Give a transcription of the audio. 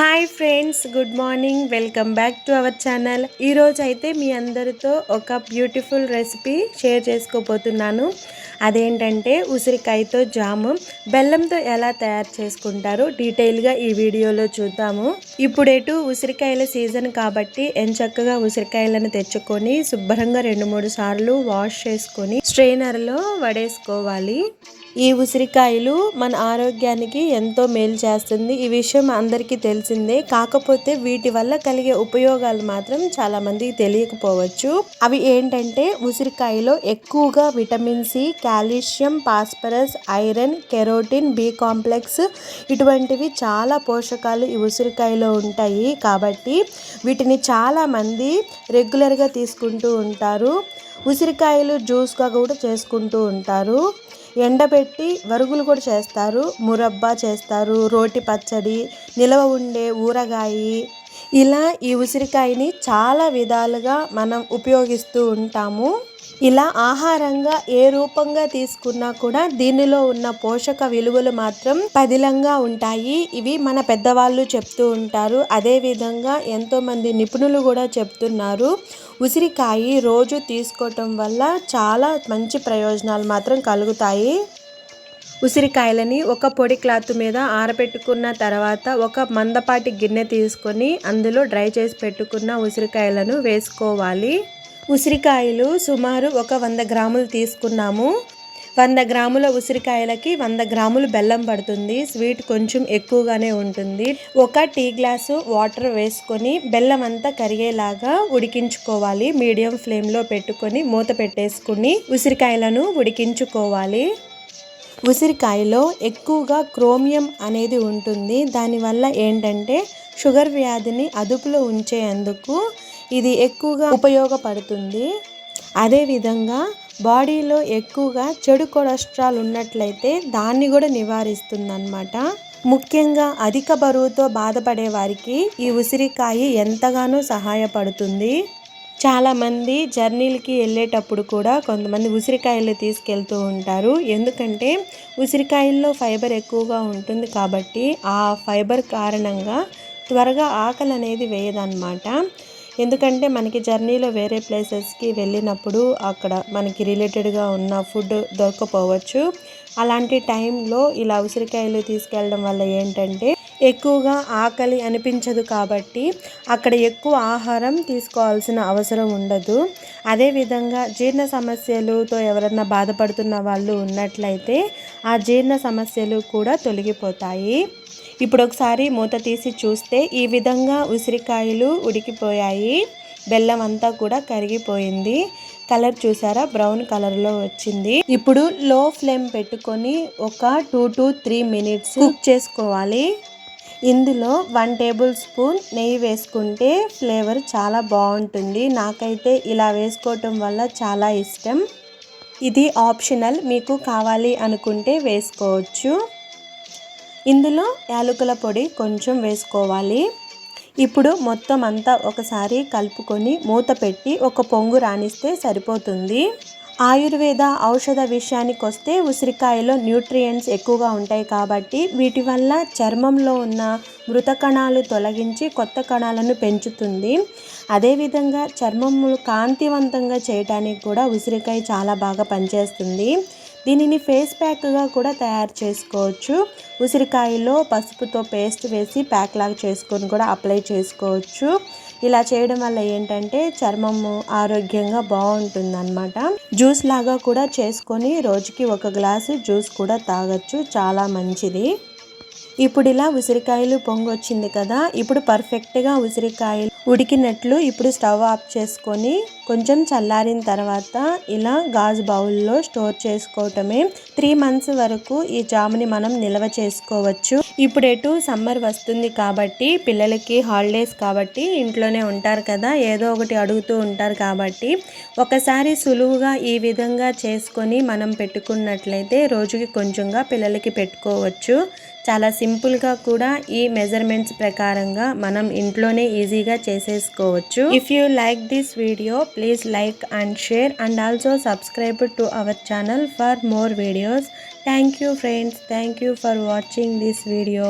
Hi friends good morning. Welcome back to our channel. ఈరోజు అయితే మీ అందరితో ఒక బ్యూటిఫుల్ రెసిపీ షేర్ చేసుకోబోతున్నాను. అదేంటంటే ఉసిరికాయతో జాము. బెల్లంతో ఎలా తయారు చేసుకుంటారో డీటెయిల్గా ఈ వీడియోలో చూద్దాము. ఇప్పుడేటు ఉసిరికాయల సీజన్ కాబట్టి ఎంచక్కగా ఉసిరికాయలను తెచ్చుకొని శుభ్రంగా రెండు మూడు సార్లు వాష్ చేసుకొని స్ట్రెయినర్లో వడేసుకోవాలి. ఈ ఉసిరికాయలు మన ఆరోగ్యానికి ఎంతో మేలు చేస్తుంది. ఈ విషయం అందరికీ తెలిసిందే. కాకపోతే వీటి వల్ల కలిగే ఉపయోగాలు మాత్రం చాలా మందికి తెలియకపోవచ్చు. అవి ఏంటంటే ఉసిరికాయలో ఎక్కువగా vitamin C calcium phosphorus iron carotene B complex ఇటువంటివి చాలా పోషకాలు ఈ ఉసిరికాయలో ఉంటాయి. కాబట్టి వీటిని చాలామంది రెగ్యులర్గా తీసుకుంటూ ఉంటారు. ఉసిరికాయలు జ్యూస్గా కూడా చేసుకుంటూ ఉంటారు. ఎండబెట్టి వరుగులు కూడా చేస్తారు. మురబ్బా చేస్తారు. రోటి పచ్చడి నిలవ ఉండే ఊరగాయి. ఇలా ఈ ఉసిరికాయని చాలా విధాలుగా మనం ఉపయోగిస్తూ ఉంటాము. ఇలా ఆహారంగా ఏ రూపంగా తీసుకున్నా కూడా దీనిలో ఉన్న పోషక విలువలు మాత్రం పదిలంగా ఉంటాయి. ఇవి మన పెద్దవాళ్ళు చెప్తూ ఉంటారు. అదే విధంగా ఎంతో మంది నిపుణులు కూడా చెప్తున్నారు. ఉసిరికాయ రోజు తీసుకోవటం వల్ల చాలా మంచి ప్రయోజనాలు మాత్రం కలుగుతాయి. ఉసిరికాయలని ఒక పొడి క్లాత్ మీద ఆరబెట్టుకున్న తర్వాత ఒక మందపాటి గిన్నె తీసుకొని అందులో డ్రై చేసి పెట్టుకున్న ఉసిరికాయలను వేసుకోవాలి. ఉసిరికాయలు సుమారు ఒక వంద గ్రాములు తీసుకున్నాము. వంద గ్రాముల ఉసిరికాయలకి వంద గ్రాములు బెల్లం పడుతుంది. స్వీట్ కొంచెం ఎక్కువగానే ఉంటుంది. ఒక టీ గ్లాసు వాటర్ వేసుకొని బెల్లం అంతా కరిగేలాగా ఉడికించుకోవాలి. మీడియం ఫ్లేమ్లో పెట్టుకొని మూత పెట్టేసుకుని ఉసిరికాయలను ఉడికించుకోవాలి. ఉసిరికాయలో ఎక్కువగా క్రోమియం అనేది ఉంటుంది. దానివల్ల ఏంటంటే షుగర్ వ్యాధిని అదుపులో ఉంచేందుకు ఇది ఎక్కువగా ఉపయోగపడుతుంది. అదేవిధంగా బాడీలో ఎక్కువగా చెడు కొలెస్ట్రాల్ ఉన్నట్లయితే దాన్ని కూడా నివారిస్తుందన్నమాట. ముఖ్యంగా అధిక బరువుతో బాధపడే వారికి ఈ ఉసిరికాయ ఎంతగానో సహాయపడుతుంది. చాలామంది జర్నీలకి వెళ్ళేటప్పుడు కూడా కొంతమంది ఉసిరికాయలు తీసుకెళ్తూ ఉంటారు. ఎందుకంటే ఉసిరికాయల్లో ఫైబర్ ఎక్కువగా ఉంటుంది కాబట్టి ఆ ఫైబర్ కారణంగా త్వరగా ఆకలి అనేది వేయదన్నమాట. ఎందుకంటే మనకి జర్నీలో వేరే ప్లేసెస్కి వెళ్ళినప్పుడు అక్కడ మనకి రిలేటెడ్గా ఉన్న ఫుడ్ దొరకపోవచ్చు. అలాంటి టైంలో ఇలా ఉసిరికాయలు తీసుకెళ్ళడం వల్ల ఏంటంటే ఎక్కువగా ఆకలి అనిపించదు కాబట్టి అక్కడ ఎక్కువ ఆహారం తీసుకోవాల్సిన అవసరం ఉండదు. అదేవిధంగా జీర్ణ సమస్యలతో ఎవరన్నా బాధపడుతున్న వాళ్ళు ఉన్నట్లయితే ఆ జీర్ణ సమస్యలు కూడా తొలగిపోతాయి. ఇప్పుడు ఒకసారి మూత తీసి చూస్తే ఈ విధంగా ఉసిరికాయలు ఉడికిపోయాయి. బెల్లం అంతా కూడా కరిగిపోయింది. కలర్ చూసారా? బ్రౌన్ కలర్లో వచ్చింది. ఇప్పుడు లో ఫ్లేమ్ పెట్టుకొని ఒక two to three minutes cook చేసుకోవాలి. ఇందులో వన్ టేబుల్ స్పూన్ నెయ్యి వేసుకుంటే ఫ్లేవర్ చాలా బాగుంటుంది. నాకైతే ఇలా వేసుకోవటం వల్ల చాలా ఇష్టం. ఇది ఆప్షనల్. మీకు కావాలి అనుకుంటే వేసుకోవచ్చు. ఇందులో యాలకుల పొడి కొంచెం వేసుకోవాలి. ఇప్పుడు మొత్తం అంతా ఒకసారి కలుపుకొని మూత పెట్టి ఒక పొంగు రాణిస్తే సరిపోతుంది. ఆయుర్వేద ఔషధ విషయానికి వస్తే ఉసిరికాయలో న్యూట్రియంట్స్ ఎక్కువగా ఉంటాయి కాబట్టి వీటి వల్ల చర్మంలో ఉన్న మృత కణాలు తొలగించి కొత్త కణాలను పెంచుతుంది. అదేవిధంగా చర్మము కాంతివంతంగా చేయడానికి కూడా ఉసిరికాయ చాలా బాగా పనిచేస్తుంది. దీనిని ఫేస్ ప్యాక్గా కూడా తయారు చేసుకోవచ్చు. ఉసిరికాయలో పసుపుతో పేస్ట్ వేసి ప్యాక్ లాగా చేసుకొని కూడా అప్లై చేసుకోవచ్చు. ఇలా చేయడం వల్ల ఏంటంటే చర్మము ఆరోగ్యంగా బాగుంటుంది అనమాట జ్యూస్ లాగా కూడా చేసుకొని రోజుకి ఒక గ్లాసు జ్యూస్ కూడా తాగొచ్చు. చాలా మంచిది. ఇప్పుడు ఇలా ఉసిరికాయలు పొంగొచ్చింది కదా ఇప్పుడు పర్ఫెక్ట్గా ఉసిరికాయలు ఉడికినట్లు ఇప్పుడు స్టవ్ ఆఫ్ చేసుకొని కొంచెం చల్లారిన తర్వాత ఇలా గాజు బౌల్లో స్టోర్ చేసుకోవటమే. త్రీ మంత్స్ వరకు ఈ జాముని మనం నిల్వ చేసుకోవచ్చు. ఇప్పుడు ఎటు సమ్మర్ వస్తుంది కాబట్టి పిల్లలకి హాలిడేస్ కాబట్టి ఇంట్లోనే ఉంటారు కదా ఏదో ఒకటి అడుగుతూ ఉంటారు కాబట్టి ఒకసారి సులువుగా ఈ విధంగా చేసుకొని మనం పెట్టుకున్నట్లయితే రోజుకి కొంచెంగా పిల్లలకి పెట్టుకోవచ్చు. చాలా సింపుల్గా కూడా ఈ మెజర్మెంట్స్ ప్రకారంగా మనం ఇంట్లోనే ఈజీగా చేసేసుకోవచ్చు. If you like this video please like and share and also subscribe to our channel for more videos thank you friends thank you for watching this video